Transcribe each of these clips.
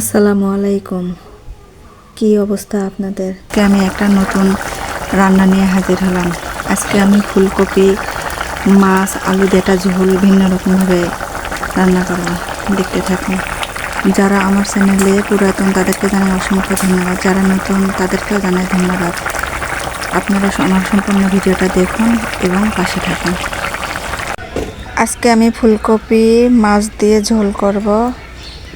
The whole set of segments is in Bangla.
আসসালামু আলাইকুম। কি অবস্থা আপনাদের? আমি একটা নতুন রান্না নিয়ে হাজির হলাম। আজকে আমি ফুলকপি, মাছ, আলু দেটা, ঝোল ভিন্ন রকমভাবে রান্না করব। দেখতে থাকুন। যারা আমার চ্যানেলে পুরাতন, তাদেরকে জানাই অসংখ্য ধন্যবাদ। যারা নতুন, তাদেরকেও জানাই ধন্যবাদ। আপনারা আমার সম্পূর্ণ ভিডিওটা দেখুন এবং পাশে থাকুন। আজকে আমি ফুলকপি, মাছ দিয়ে ঝোল করব।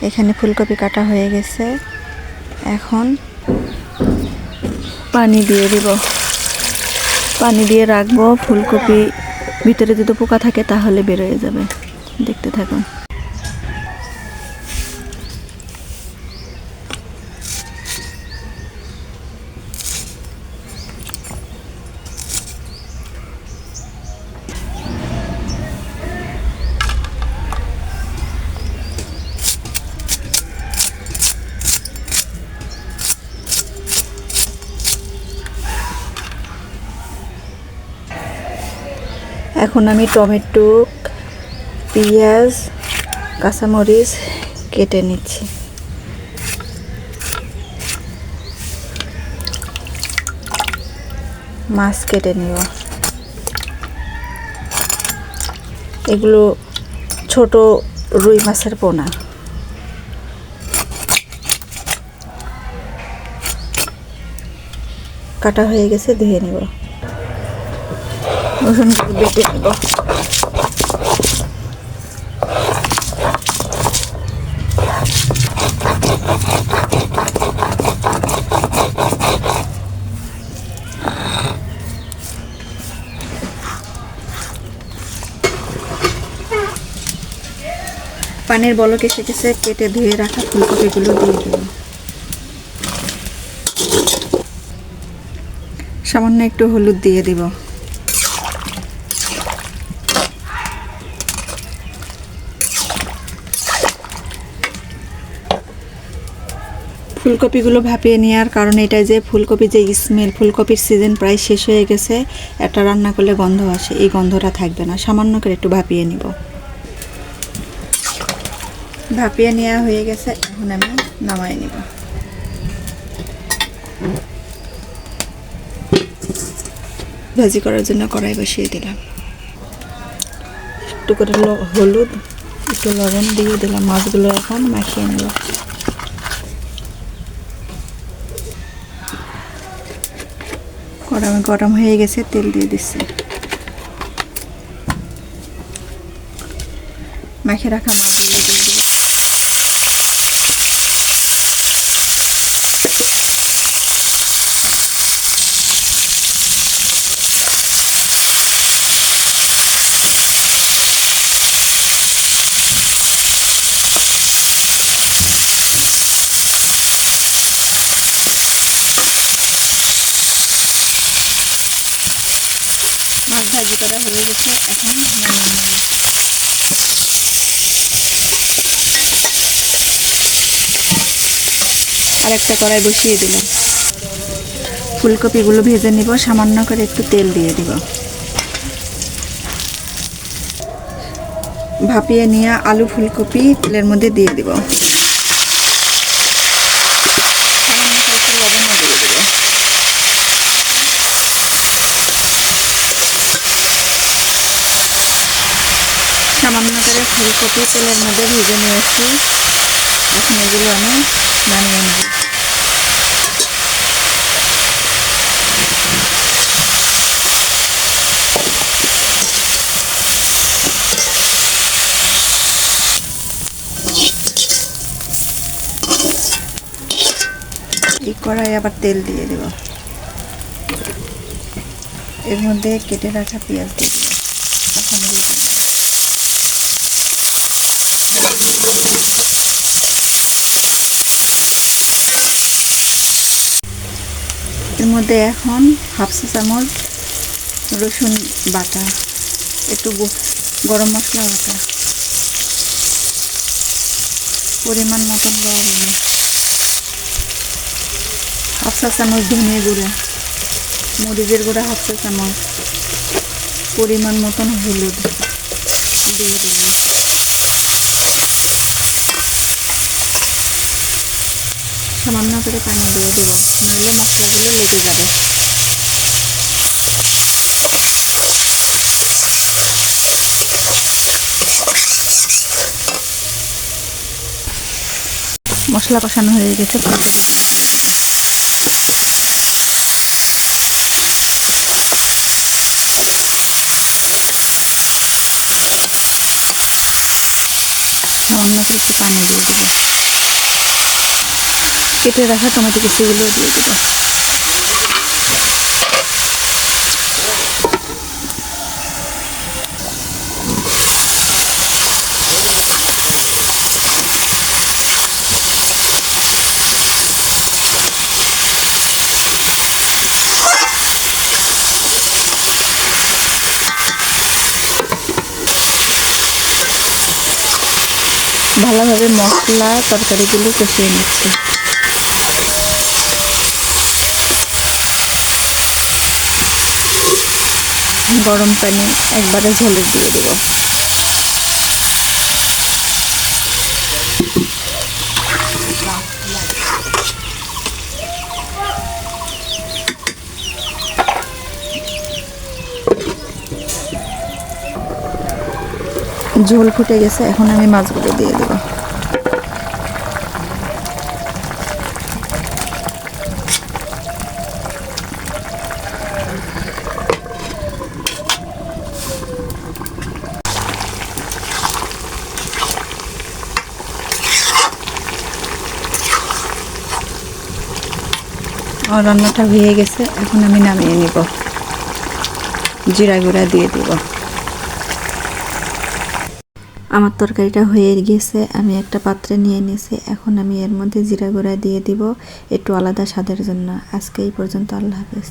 এখানে ফুলকপি কাটা হয়ে গেছে। এখন পানি দিয়ে দিব। পানি দিয়ে রাখব। ফুলকপি ভিতরে যদি পোকা থাকে তাহলে বেরোয় যাবে। দেখতে থাকুন। এখন আমি টমেটো, পেঁয়াজ, কাঁচামরিচ কেটে নিচ্ছি। মাছ কেটে নিব। এগুলো ছোট রুই মাছের পোনা। কাটা হয়ে গেছে, ধুয়ে নেব। রসুন বেটে নেব পানির বলক এসে গেছে, কেটে ধুয়ে রাখা ফুলকপিগুলো দিয়ে দেব সামান্য একটু হলুদ দিয়ে দিব। ফুলকপিগুলো ভাপিয়ে নেওয়ার কারণ এটাই যে ফুলকপি যে স্মেল ফুলকপির সিজন প্রায় শেষ হয়ে গেছে একটা রান্না করলে গন্ধ আসে, এই গন্ধটা থাকবে না। সামান্য করে একটু ভাপিয়ে নিব। ভাপিয়ে নেওয়া হয়ে গেছে, এখন আমি নামাই নিব। ভাজি করার জন্য কড়াই বসিয়ে দিলাম। একটু করে হলুদ, একটু লবণ দিয়ে দিলাম। মাছগুলো এখন মাখিয়ে নেব। গরম গরম হয়ে গেছে তেল দিয়ে দিচ্ছি। মাখে রাখা মাছগুলো দিয়ে দিব মাছ ভাজি করা হয়ে গেছে। এখন নামিয়ে নেব আরেকটা কড়াই বসিয়ে দিলাম। ফুলকপিগুলো ভেজে নিব, সামান্য করে একটু তেল দিয়ে দিব। ভাপিয়ে নিয়ে আলু ফুলকপি তেলের মধ্যে দিয়ে দিব সামান্য করে একটু লবণও দিয়ে দিব সামান্য করে ফুলকপি তেলের মধ্যে ভেজে নিয়েছি। এখন এগুলো আমি নামিয়ে নেব। এই কড়াই আবার তেল দিয়ে দেব। এর মধ্যে কেটে রাখা পেঁয়াজ দিয়ে দেবো এখন ভেজে নেব। এর মধ্যে এখন হাফ চা চামচ রসুন বাটা, একটু গরম মশলা বাটা। পরিমাণ মতন লবণ হাফ চা চামচ ধনিয়া গুঁড়া, মরিচের গুঁড়া হাফ চা চামচ। পরিমাণ মতন হলুদ। দিয়ে দেবো সামান্য করে পানি দিয়ে দেবো। নইলে মশলাগুলো লেগে যাবে। মশলা কষানো হয়ে গেছে। সামান্য একটু পানি দিয়ে দেবো। কেটে রাখা টমেটো কুচিগুলো দিয়ে দেবো। ভালোভাবে মশলা তরকারিগুলো কষিয়ে নিচ্ছি। গরম পানি একবারে ঝোলে দিয়ে দেবো। ঝোল ফুটে গেছে এখন আমি মাছগুলো দিয়ে দেবো। আর রান্নাটা হয়ে গেছে, এখন আমি নামিয়ে নিব। জিরা গুঁড়া দিয়ে দিব। আমার তরকারিটা হয়ে গেছে, আমি একটা পাত্রে নিয়ে নিয়েছি। এখন আমি এর মধ্যে জিরা গুঁড়া দিয়ে দিব, একটু আলাদা স্বাদের জন্য। আজকে এই পর্যন্ত, আল্লাহ হাফেজ।